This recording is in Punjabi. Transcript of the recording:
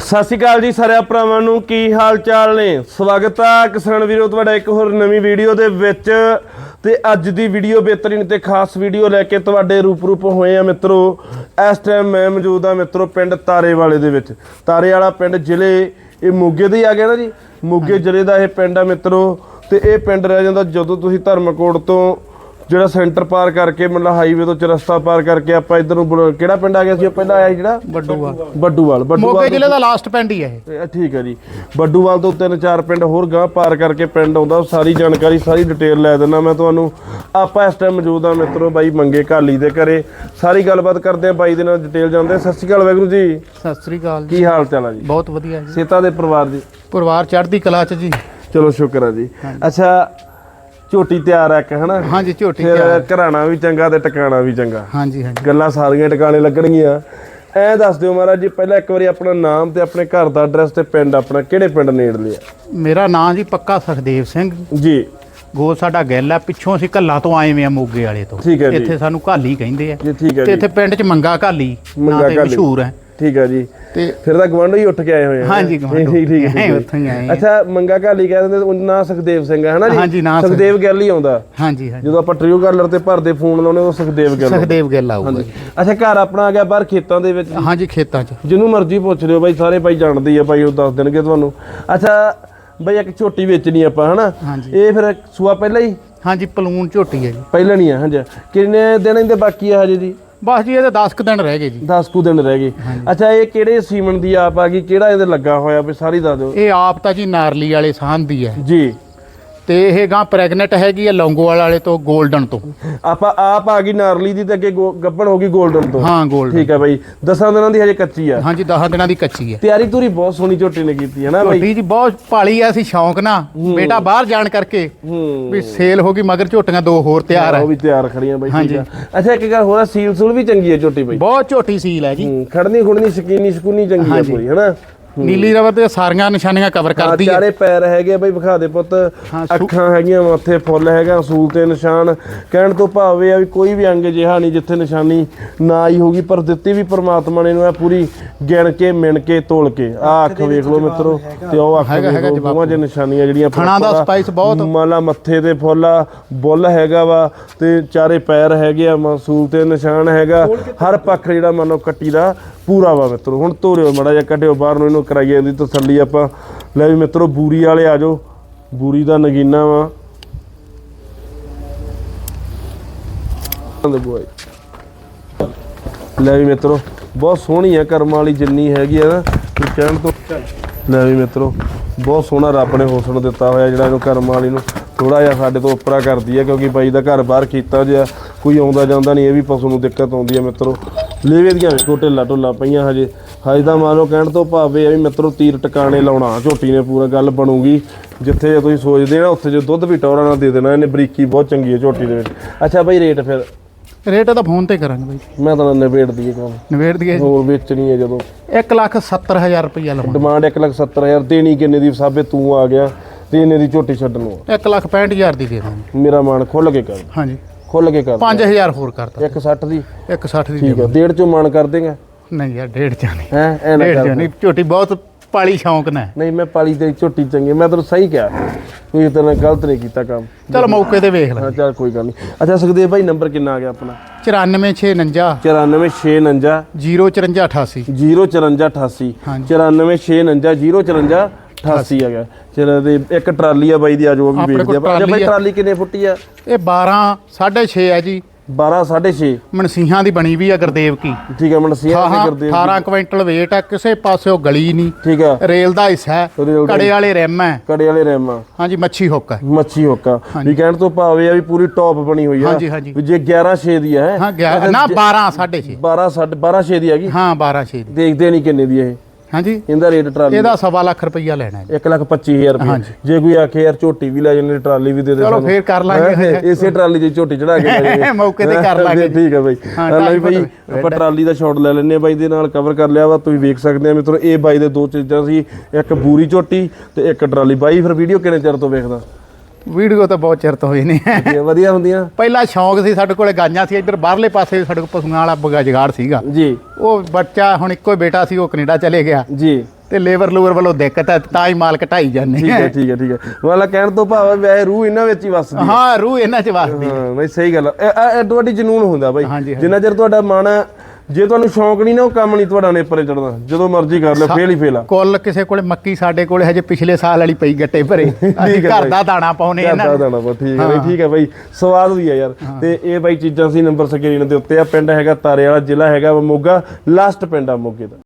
ਸਤਿ ਸ਼੍ਰੀ ਅਕਾਲ ਜੀ ਸਾਰਿਆਂ ਭਰਾਵਾਂ ਨੂੰ, ਕੀ ਹਾਲ ਚਾਲ ਨੇ? ਸਵਾਗਤ ਆ ਕਿਸਾਨ ਵੀਰੋ, ਤੁਹਾਡਾ ਇੱਕ ਹੋਰ ਨਵੀਂ ਵੀਡੀਓ ਦੇ ਵਿੱਚ। ਤੇ ਅੱਜ ਦੀ ਵੀਡੀਓ ਬਿਹਤਰੀਨ ਤੇ ਖਾਸ ਵੀਡੀਓ ਲੈ ਕੇ ਤੁਹਾਡੇ ਰੂਪ-ਰੂਪ ਹੋਏ ਆ ਮਿੱਤਰੋ। ਇਸ ਟਾਈਮ ਮੈਂ ਮੌਜੂਦ ਆ ਮਿੱਤਰੋ ਪਿੰਡ ਤਾਰੇ ਵਾਲੇ ਦੇ ਵਿੱਚ। ਤਾਰੇ ਵਾਲਾ ਪਿੰਡ ਜ਼ਿਲ੍ਹੇ, ਇਹ ਮੋਗੇ ਦੇ ਹੀ ਆ ਗਿਆ ਨਾ ਜੀ? ਮੋਗੇ ਜ਼ਿਲ੍ਹੇ ਦਾ ਇਹ ਪਿੰਡ ਆ ਮਿੱਤਰੋ। ਤੇ ਇਹ ਪਿੰਡ ਰਹਿ ਜਾਂਦਾ ਜਦੋਂ ਤੁਸੀਂ ਧਰਮਕੋਟ ਤੋਂ ਜਿਹੜਾ ਸੈਂਟਰ ਪਾਰ ਕਰਕੇ ਮਤਲਬ ਹਾਈਵੇ ਤੋਂ ਚਰਸਤਾ ਪਾਰ ਕਰਕੇ ਆਪਾਂ ਇਧਰ ਨੂੰ ਕਿਹੜਾ ਪਿੰਡ ਆ ਗਿਆ ਸੀ ਪਹਿਲਾਂ ਆਇਆ ਜਿਹੜਾ? ਬੱਡੂਵਾਲ ਮੋਗੇ ਬੱਡੂਵਾਲ ਜ਼ਿਲ੍ਹੇ ਦਾ ਲਾਸਟ ਪਿੰਡ ਹੀ ਹੈ ਇਹ। ਇਹ ਠੀਕ ਹੈ ਜੀ। ਬੱਡੂਵਾਲ ਤੋਂ ਤਿੰਨ ਚਾਰ ਪਿੰਡ ਹੋਰ ਗਾਂ ਪਾਰ ਕਰਕੇ ਪਿੰਡ ਆਉਂਦਾ ਸਾਰੀ ਜਾਣਕਾਰੀ ਸਾਰੀ ਡਿਟੇਲ ਲੈ ਦਿੰਦਾ ਮੈਂ ਤੁਹਾਨੂੰ। ਆਪਾਂ ਇਸ ਟਾਈਮ ਮੌਜੂਦ ਆ ਮਿੱਤਰੋ ਬਾਈ ਮੰਗੇ ਘਾਲੀ ਦੇ ਘਰੇ। ਸਾਰੀ ਗੱਲਬਾਤ ਕਰਦੇ ਆ ਬਾਈ ਦੇ ਨਾਲ ਡਿਟੇਲ ਜਾਣਦੇ ਆ। ਸਤਿ ਸ਼੍ਰੀ ਅਕਾਲ ਵਾਹਿਗੁਰੂ ਜੀ। ਸਤਿ ਸ੍ਰੀ ਅਕਾਲ ਜੀ। ਕੀ ਹਾਲ ਚਾਲ ਆ ਜੀ? ਬਹੁਤ ਵਧੀਆ ਜੀ। ਸੇਤਾ ਦੇ ਪਰਿਵਾਰ ਦੀ। ਪਰਿਵਾਰ ਚੜ੍ਹਦੀ ਕਲਾ ਚ ਜੀ। ਚਲੋ ਸ਼ੁਕਰ ਆ ਜੀ। ਅੱਛਾ ਝੋਟੀ ਤਿਆਰ ਆ ਇੱਕ ਹਨਾ? ਹਾਂਜੀ ਝੋਟੀ ਫਿਰ ਘਰਾਣਾ ਵੀ ਚੰਗਾ ਤੇ ਟਿਕਾਣਾ ਵੀ ਚੰਗਾ। ਹਾਂਜੀ ਹਾਂਜੀ। ਗੱਲਾਂ ਸਾਰੀਆਂ ਟਿਕਾਣੇ ਲੱਗਣਗੀਆਂ। ਐ ਦੱਸ ਦਿਓ ਮਹਾਰਾਜ ਜੀ ਪਹਿਲਾਂ ਇੱਕ ਵਾਰੀ ਆਪਣਾ ਨਾਮ ਤੇ ਆਪਣੇ ਘਰ ਦਾ ਐਡਰੈਸ ਤੇ ਪਿੰਡ ਆਪਣਾ ਕਿਹੜੇ ਪਿੰਡ ਨੇੜਲੇ ਆ ਮੇਰਾ ਨਾਂ ਜੀ ਪੱਕਾ ਸੁਖਦੇਵ ਸਿੰਘ। ਜੀ। ਗੋਲ ਸਾਡਾ ਗੱਲ ਆ ਪਿੱਛੋਂ ਅਸੀਂ ਕੱਲਾ ਤੋਂ ਆਏ ਵੇ ਆ ਮੋਗੇ ਵਾਲੇ ਤੋਂ। ਇੱਥੇ ਸਾਨੂੰ ਘਾਲੀ ਕਹਿੰਦੇ ਆ। ਤੇ ਇੱਥੇ ਪਿੰਡ ਚ ਮੰਗਾ ਘਾਲੀ ਨਾਂ ਤੇ ਘਾਲੀ। ਮਸ਼ਹੂਰ ਹੈ। ਠੀਕ ਹੈ ਜੀ। ਤੇ ਫਿਰ ਤਾਂ ਗਵਾਂਢੋ ਹੀ ਉੱਠ ਕੇ ਆਏ ਹੋਏ ਆ। ਹਾਂਜੀ, ਗੁਆਂਢੋ। ਠੀਕ ਠੀਕ ਹੈ, ਠੀਕ ਹੈ। ਉੱਥੋਂ ਹੀ ਆਏ ਆ। ਅੱਛਾ ਮੰਗਾ ਘਾਲੀ ਕਹਿ ਦਿੰਦੇ ਉਹਨਾਂ ਨਾਂ ਸੁਖਦੇਵ ਸਿੰਘ ਹੈ ਹਨਾ ਜੀ? ਹਾਂਜੀ, ਨਾਂ ਸੁਖ- ਸੁਖਦੇਵ ਗੱਲ ਹੀ ਆਉਂਦਾ। ਹਾਂਜੀ ਹਾਂਜੀ। ਜਦੋਂ ਆਪਾਂ ਟ੍ਰਿਓ ਕਾਲਰ ਤੇ ਭਰਦੇ ਫੋਨ ਲਾਉਨੇ ਉਹ ਸੁਖਦੇਵ ਗੱਲ। ਸੁਖਦੇਵ ਗੱਲ ਆਊਗਾ। ਅੱਛਾ ਘਰ ਆਪਣਾ ਆ ਗਿਆ ਬਾਹਰ ਖੇਤਾਂ ਦੇ ਵਿੱਚ? ਹਾਂਜੀ ਖੇਤਾਂ ਚ। ਜਿਹਨੂੰ ਮਰਜ਼ੀ ਪੁੱਛ ਲਿਓ ਬਾਈ ਸਾਰੇ ਬਾਈ ਜਾਣਦੇ ਹੀ ਆ ਬਾਈ ਉਹ ਦੱਸ ਦੇਣਗੇ ਤੁਹਾਨੂੰ। ਅੱਛਾ ਬਾਈ ਇੱਕ ਝੋਟੀ ਵੇਚਣੀ ਆਪਾਂ ਹਨਾ। ਇਹ ਫਿਰ ਸੂਆ ਪਹਿਲਾਂ ਹੀ? ਹਾਂਜੀ ਪਲੂਨ ਝੋਟੀ ਹੈ ਜੀ। ਪਹਿਲਾਂ ਨਹੀਂ ਆ ਹਾਂਜੀ। ਕਿੰਨੇ ਦਿਨ ਇਹਦੇ ਬਾਕੀ ਆ ਹਜੇ ਜੀ? ਬਸ ਜੀ ਇਹਦੇ 10 ਕੁ ਦਿਨ ਰਹਿ ਗਏ ਜੀ। 10 ਕੁ ਦਿਨ ਰਹਿ ਗਏ। ਅੱਛਾ ਇਹ ਕਿਹੜੇ ਸੀਮਨ ਦੀ ਆਪ ਆ ਗਈ? ਕਿਹੜਾ ਇਹਦੇ ਲੱਗਾ ਹੋਇਆ? ਵੀ ਸਾਰੀ ਦੱਸ ਦਿਓ। ਇਹ ਆਪ ਤਾਂ ਜੀ ਨਾਰਲੀ ਵਾਲੇ ਸਾਹਨ ਦੀ ਹੈ। ਜੀ। ਤੇ ਇਹ ਗਾਂ ਪ੍ਰੈਗਨੈਂਟ ਹੈਗੀ ਆ ਲੌਂਗੋਵਾਲ ਵਾਲੇ ਤੋਂ 골ਡਨ ਤੋਂ। ਆਪਾਂ ਆਪ ਆ ਗਈ ਨਾਰਲੀ ਦੀ ਤੇ ਅੱਗੇ ਗੋ- ਹੋ ਗਈ 골ਡਨ ਤੋਂ। ਹਾਂ 골ਡਨ ਠੀਕ ਹੈ ਬਾਈ। 10 ਦਿਨਾਂ ਦੀ ਹਜੇ ਕੱਚੀ ਆ। ਹਾਂਜੀ 10 ਦਿਨਾਂ ਦੀ ਕੱਚੀ ਹੈ ਤਿਆਰੀ ਤੂਰੀ ਬਹੁਤ ਸੋਹਣੀ ਝੋਟੀ ਨੇ ਕੀਤੀ ਹੈ ਨਾ ਬਾਈ? ਜੀ ਬਹੁਤ ਪਾਲੀ ਆ ਅਸੀਂ ਸ਼ੌਂਕ ਨਾ ਬੇਟਾ ਬਾਹਰ ਜਾਣ ਕਰਕੇ ਵੀ ਸੇਲ ਹੋ ਗਈ ਮਗਰ ਝੋਟੀਆਂ ਦੋ ਹੋਰ ਤਿਆਰ ਆ। ਉਹ ਵੀ ਤਿਆਰ ਖੜੀਆਂ ਬਾਈ ਹਾਂਜੀ। ਅੱਛਾ ਇੱਕ ਗੱਲ ਹੋਰ ਆ, ਸੀਲ ਸੂਲ ਵੀ ਚੰਗੀ ਹੈ ਝੋਟੀ ਬਾਈ? ਬਹੁਤ ਝੋਟੀ ਸੀਲ ਹੈ ਜੀ। ਖੜਨੀ ਖੁੜਨੀ ਸ਼ਕੀਨੀ ਸ਼ਕੂਨੀ ਚੰਗੀ ਹੈ ਹਾਂਜੀ। ਪੂਰੀ ਹੈਨਾ? ਨੀਲੀ ਰਬਰ ਤੇ ਸਾਰੀਆਂ ਨਿਸ਼ਾਨੀਆਂ ਕਵਰ ਕਰਦੀ ਹੈ ਚਾਰੇ ਪੈਰ ਹੈਗੇ ਆ ਬਈ ਵਿਖਾ ਦੇ ਪੁੱਤ। ਅੱਖਾਂ ਹੈਗੀਆਂ ਮੱਥੇ ਫੁੱਲ ਹੈਗਾ ਅਸੂਲ ਤੇ ਨਿਸ਼ਾਨ। ਕਹਿਣ ਤੋਂ ਭਾਵ ਇਹ ਆ ਵੀ ਕੋਈ ਵੀ ਅੰਗ ਜਿਹਾ ਨਹੀਂ ਜਿੱਥੇ ਨਿਸ਼ਾਨੀ ਨਾ ਆਈ ਹੋਗੀ ਪਰ ਦਿੱਤੀ ਵੀ ਪ੍ਰਮਾਤਮਾ ਨੇ ਨੂੰ ਇਹ ਪੂਰੀ ਗਿਣ ਕੇ ਮਿਣ ਕੇ ਤੋਲ ਕੇ। ਆ ਅੱਖ ਵੇਖ ਲਓ ਮਿੱਤਰੋ ਤੇ ਉਹ ਅੱਖ ਹੈਗਾ, ਵੇਖ ਹੈਗਾ ਲਓ ਜਵਾਬ। ਦੋਵਾਂ ਚ ਨਿਸ਼ਾਨੀਆਂ ਜਿਹੜੀਆਂ ਥਣਾਂ ਦਾ ਆ। spice ਬਹੁਤ। ਮਾਲਾ ਮੱਥੇ ਤੇ ਫੁੱਲ ਆ ਬੁੱਲ ਹੈਗਾ ਵਾ ਤੇ ਚਾਰੇ ਪੈਰ ਹੈਗੇ ਆ ਮਸੂਲ ਤੇ ਨਿਸ਼ਾਨ ਹੈਗਾ। ਹਰ ਪੱਖ ਜਿਹੜਾ ਮੰਨ ਕੱਟੀ ਦਾ ਪੂਰਾ ਵਾ ਮਿੱਤਰੋ। ਹੁਣ ਧੋਰਿਓ ਮੜਾ ਜਿਹਾ, ਕੱਢਿਓ ਬਾਹਰ ਨੂੰ, ਇਹਨੂੰ ਕਰਾਈਏ ਇਹਦੀ ਤਸੱਲੀ ਆਪਾਂ। ਲੈ ਵੀ ਮਿੱਤਰੋ, ਬੂਰੀ ਵਾਲੇ ਆ ਜਾਓ। ਬੂਰੀ ਦਾ ਨਗੀਨਾ ਵਾ। ਲੈ ਵੀ ਮਿੱਤਰੋ, ਬਹੁਤ ਸੋਹਣੀ ਆ ਕਰਮ ਵਾਲੀ ਜਿੰਨੀ ਹੈਗੀ ਹੈ ਨਾ ਕਹਿਣ ਤੋਂ। ਲੈ ਵੀ ਮਿੱਤਰੋ, ਬਹੁਤ ਸੋਹਣਾ ਰੱਬ ਨੇ ਹੁਸਨ ਦਿੱਤਾ ਹੋਇਆ ਜਿਹੜਾ ਇਹਨੂੰ ਕਰਮ ਵਾਲੀ ਨੂੰ। ਥੋੜਾ ਜਿਹਾ ਸਾਡੇ ਤੋਂ ਉੱਪਰਾ ਕਰਦੀ ਹੈ ਕਿਉਂਕਿ ਬਾਈ ਦਾ ਘਰ ਬਾਹਰ ਕੀਤਾ ਜਿਆ ਕੋਈ ਆਉਂਦਾ ਜਾਂਦਾ ਨਹੀਂ, ਇਹ ਵੀ ਪਸ਼ੂ ਨੂੰ ਦਿੱਕਤ ਆਉਂਦੀ ਹੈ ਮਿੱਤਰੋ। ਲੇਵੇ ਦੀਆਂ ਵੇਖੋ ਢਿੱਲਾ ਢੁੱਲਾ ਪਈਆਂ ਹਜੇ। ਹਜੇ ਤਾਂ ਮੰਨ ਲਓ ਕਹਿਣ ਤੋਂ ਭਾਵੇਂ ਆ ਵੀ ਮਿੱਤਰੋ ਤੀਰ ਟਿਕਾਣੇ ਲਾਉਣਾ ਝੋਟੀ ਨੇ ਪੂਰਾ ਗੱਲ ਬਣੂਗੀ। ਜਿੱਥੇ ਜੇ ਤੁਸੀਂ ਸੋਚਦੇ ਨਾ ਉੱਥੇ ਜੇ ਦੁੱਧ ਵੀ ਟੌਰਾ ਨਾਲ ਦੇ ਦੇਣਾ ਇਹਨੇ ਬਰੀਕੀ ਬਹੁਤ ਚੰਗੀ ਹੈ ਝੋਟੀ ਦੇ ਵਿੱਚ। ਅੱਛਾ ਬਾਈ ਰੇਟ ਫਿਰ? ਰੇਟ ਤਾਂ ਫੋਨ ਤੇ ਕਰਾਂਗੇ ਬਾਈ। ਮੈਂ ਤਾਂ ਨਿਬੇੜ ਦਈਏ ਕੰਮ ਨਵੇੜ ਦੀਏ ਹੋਰ ਵੇਚਣੀ ਹੈ ਜਦੋਂ। 1 ਲੱਖ 70 ਹਜ਼ਾਰ ਰੁਪਇਆ ਲਵਾਂ ਡਿਮਾਂਡ 170000 ਦੇਣੀ ਕਿੰਨੇ ਦੀ ਸਾਬੇ ਤੂੰ ਆ ਗਿਆ ਤੇ ਇਹਨੇ ਦੀ ਝੋਟੀ ਛੱਡਣ ਨੂੰ ਆ। 1 ਲੱਖ 65 ਹਜ਼ਾਰ ਦੀ ਦੇ ਦਾਂਗੇ। ਮੇਰਾ ਮਾਨ ਖੁੱਲ ਕੇ ਕਰ। ਹਾਂਜੀ। ਖੁੱਲ ਕੇ ਕਰ 5000 ਹੋਰ ਕਰਤਾ। 160 ਦੀ? 160 ਦੀ ਠੀਕ ਹੈ ਡੇਢ ਚੋਂ ਮਾਨ ਕਰ ਦੇਗਾ? ਨਹੀਂ ਯਾਰ ਡੇਢ ਚ ਨਹੀਂ। ਹੈ ਐ ਨਾ ਕਰ ਨਹੀਂ ਝੋਟੀ ਬਹੁਤ ਪਾਲੀ ਸ਼ੌਂਕ ਨਾ। ਨਹੀਂ ਮੈਂ ਪਾਲੀ ਤੇ ਝੋਟੀ ਚੰਗੀ ਮੈਂ ਤੈਨੂੰ ਸਹੀ ਕਿਹਾ। ਕੋਈ ਤੇਰੇ ਨਾਲ ਗਲਤ ਨਹੀਂ ਕੀਤਾ ਕੰਮ। ਚਲ ਮੌਕੇ ਤੇ ਵੇਖ ਲੈ। ਹਾਂ ਚੱਲ ਕੋਈ ਗੱਲ ਨਹੀਂ। ਅੱਛਾ ਸੁਖਦੇਵ ਭਾਈ ਨੰਬਰ ਕਿੰਨਾ ਆ ਗਿਆ ਆਪਣਾ? 94649 94649 05488 05488 ਹਾਂਜੀ। 94649 05488 ਆ ਗਿਆ। ਚਲੋ ਤੇ ਇੱਕ ਟਰਾਲੀ ਆ ਬਾਈ ਦੀ ਆਜੋ ਉਹ ਵੀ ਆਪਣੇ ਵੇਚਦੇ ਕੋਲ ਆ ਬਾਈ ਟਰਾਲੀ ਆ। ਟਰਾਲੀ ਕਿੰਨੇ ਫੁੱਟੀ ਆ? ਇਹ 12 6.5 ਹੈ ਜੀ। 12 6.5 ਮਨਸੀਹਾਂ ਦੀ ਬਣੀ ਵੀ ਆ ਗੁਰਦੇਵ ਕੀ। ਠੀਕ ਹੈ ਮਨਸੀਆਂ ਦੇ ਹਾਂ ਕਰਦੇ 18 ਕੁਇੰਟਲ weight ਆ ਕਿਸੇ ਪਾਸਿਓ ਗਲੀ ਨਹੀਂ। ਠੀਕ ਆ। ਰੇਲ ਦਾ ਹਿੱਸਾ ਹੈ ਰੇਲ ਦਾ ਕੜੇ ਵਾਲੇ ਰਿਮ ਹੈ। ਕੜੇ ਵਾਲੇ ਰੈਮਾ ਹਾਂਜੀ ਮੱਛੀ ਹੁੱਕ ਹੈ। ਮੱਛੀ ਹੋਕਾ ਵੀ ਕਹਿਣ ਤੋਂ ਭਾਵੇਂ ਆ ਵੀ ਪੂਰੀ ਟੌਪ ਬਣੀ ਹੋਈ ਆ। ਹਾਂਜੀ, ਹਾਂਜੀ। ਵੀ ਜੇ 11 6 ਦੀ ਹੈ। ਹਾਂ ਗਿਆ ਨਾ 12 6.5 12 12 6 ਦੀ ਹੈਗੀ। ਹਾਂ 12 6 ਦੀ। ਦੇਖਦੇ ਨਹੀਂ ਕਿੰਨੇ ਦੀ ਇਹ। ਹਾਂਜੀ ਇਹਦਾ ਰੇਟ ਟਰਾਲੀ ਇਹਦਾ ਸਵਾ ਲੱਖ ਰੁਪਈਆ ਲੈਣਾ ਹੈ 1 ਲੱਖ 25000 ਰੁਪਏ। ਜੇ ਕੋਈ ਆਖੇ ਯਾਰ ਝੋਟੀ ਵੀ ਲੈ ਜਾਂਦੇ ਟਰਾਲੀ ਵੀ ਦੇ ਦੇ ਚਲੋ। ਫੇਰ ਕਰ ਲਾਂਗੇ। ਇਸੇ ਟਰਾਲੀ 'ਚ ਝੋਟੀ ਚੜਾ ਕੇ ਲੈ ਜਾਈਏ। ਮੌਕੇ ਤੇ ਕਰ ਲਾਂਗੇ। ਠੀਕ ਹੈ ਬਾਈ ਹਾਂ, ਲੈ ਬਾਈ ਆਪਾਂ ਟਰਾਲੀ ਦਾ ਸ਼ਾਟ ਲੈ ਲੈਨੇ ਆ ਬਾਈ ਦੇ ਨਾਲ ਕਵਰ ਕਰ ਲਿਆ ਵਾ ਤੁਸੀਂ ਵੇਖ ਸਕਦੇ ਆ ਮਿੱਤਰੋ ਇਹ ਬਾਈ ਦੇ ਦੋ ਚੀਜ਼ਾਂ ਸੀ ਇੱਕ ਬੂਰੀ ਝੋਟੀ ਤੇ ਇੱਕ ਟਰਾਲੀ ਬਾਈ ਫਿਰ ਵੀਡੀਓ ਕਿੰਨੇ ਚਿਰ ਤੋਂ ਵੇਖਦਾ ਵੀਡੀਓ ਤਾਂ ਬਹੁਤ ਚਿਰ ਤੋਂ ਹੋਈ ਨੇ ਇਹ ਵਧੀਆ ਹੁੰਦੀਆਂ। ਪਹਿਲਾ ਸ਼ੌਂਕ ਸੀ ਸਾਡੇ ਕੋਲੇ ਗਾਈਆਂ ਸੀ ਇੱਧਰ ਬਾਹਰਲੇ ਪਾਸੇ ਸਾਡੇ ਕੋਲ ਪਸ਼ੂਆਂ ਵਾਲਾ ਬਗਾ ਜਗਾੜ ਸੀਗਾ। ਜੀ। ਉਹ ਬੱਚਾ ਹੁਣ ਇੱਕੋ ਹੀ ਬੇਟਾ ਸੀ ਉਹ ਕੈਨੇਡਾ ਚਲੇ ਗਿਆ। ਜੀ। ਤੇ ਲੇਬਰ ਲੂਬਰ ਵੱਲੋਂ ਦਿੱਕਤ ਹੈ ਤਾਂ ਹੀ ਮਾਲ ਘਟਾਈ ਜਾਂਦੇ ਠੀਕ ਹੈ ਠੀਕ ਹੈ ਠੀਕ ਹੈ। ਵਾਲਾ ਕਹਿਣ ਤੋਂ ਭਾਵ ਹੈ ਵੈਸੇ ਰੂਹ ਇਹਨਾਂ ਵਿੱਚ ਹੀ ਵੱਸਦੀ ਹੈ। ਹਾਂ ਰੂਹ ਇਹਨਾਂ ਚ ਵਸਦੀ ਹਾਂ। ਬਈ ਸਹੀ ਗੱਲ ਹੈ ਇਹ ਤੁਹਾਡੀ ਜਨੂਨ ਹੁੰਦਾ ਬਾਈ। ਹਾਂਜੀ, ਹਾਂਜੀ। ਜਿੰਨਾ ਚਿਰ ਤੁਹਾਡਾ ਮਨ ਹੈ, ਜੇ ਤੁਹਾਨੂੰ ਸ਼ੌਂਕ ਨਹੀਂ ਨਾ ਉਹ ਕੰਮ ਨਹੀਂ ਤੁਹਾਡਾ ਨੇਪਰੇ ਚੜਦਾ ਜਦੋਂ ਮਰਜ਼ੀ ਕਰ ਲਿਓ ਫੇਲ ਹੀ ਫੇਲ ਆ। ਕੁੱਲ ਕਿਸੇ ਕੋਲੇ ਮੱਕੀ ਸਾਡੇ ਕੋਲੇ ਹਜੇ ਪਿਛਲੇ ਸਾਲ ਵਾਲੀ ਪਈ ਗੱਟੇ ਭਰੇ। ਅਸੀਂ ਘਰ। ਦਾ ਦਾਣਾ ਪਾਉਨੇ ਇਹਨਾਂ ਦਾ। ਦਾਣਾ ਪਾ ਠੀਕ ਹੈ ਠੀਕ ਹੈ ਬਈ। ਸਵਾਦ ਵੀ ਆ ਯਾਰ। ਤੇ ਇਹ ਬਾਈ ਚੀਜ਼ਾਂ ਸੀ ਨੰਬਰ ਸਕਰੀਨ ਦੇ ਉੱਤੇ ਆ। ਪਿੰਡ ਹੈਗਾ ਤਾਰੇ ਵਾਲਾ ਜ਼ਿਲ੍ਹਾ ਹੈਗਾ ਮੋਗਾ। ਲਾਸਟ ਪਿੰਡ ਆ ਮੋਗੇ ਦਾ।